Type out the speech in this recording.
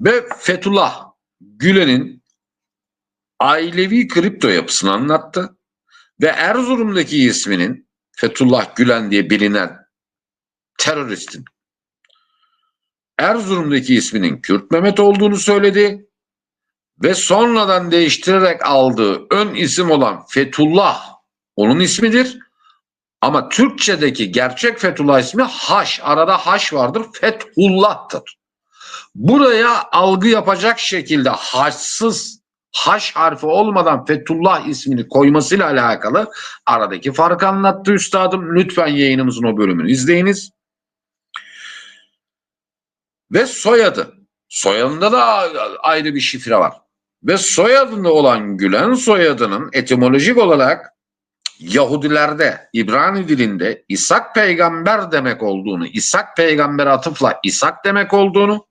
Ve Fethullah Gülen'in ailevi kripto yapısını anlattı. Ve Erzurum'daki isminin Fethullah Gülen diye bilinen teröristin Erzurum'daki isminin Kürt Mehmet olduğunu söyledi ve sonradan değiştirerek aldığı ön isim olan Fethullah onun ismidir. Ama Türkçedeki gerçek Fethullah ismi Haş. Arada Haş vardır. Fethullah'tır. Buraya algı yapacak şekilde haşsız Haş harfi olmadan Fethullah ismini koymasıyla alakalı aradaki farkı anlattı üstadım. Lütfen yayınımızın o bölümünü izleyiniz. Ve soyadı. Soyadında da ayrı bir şifre var. Ve soyadında olan Gülen soyadının etimolojik olarak Yahudilerde, İbrani dilinde İshak peygamber demek olduğunu, İshak peygamber atıfla İshak demek olduğunu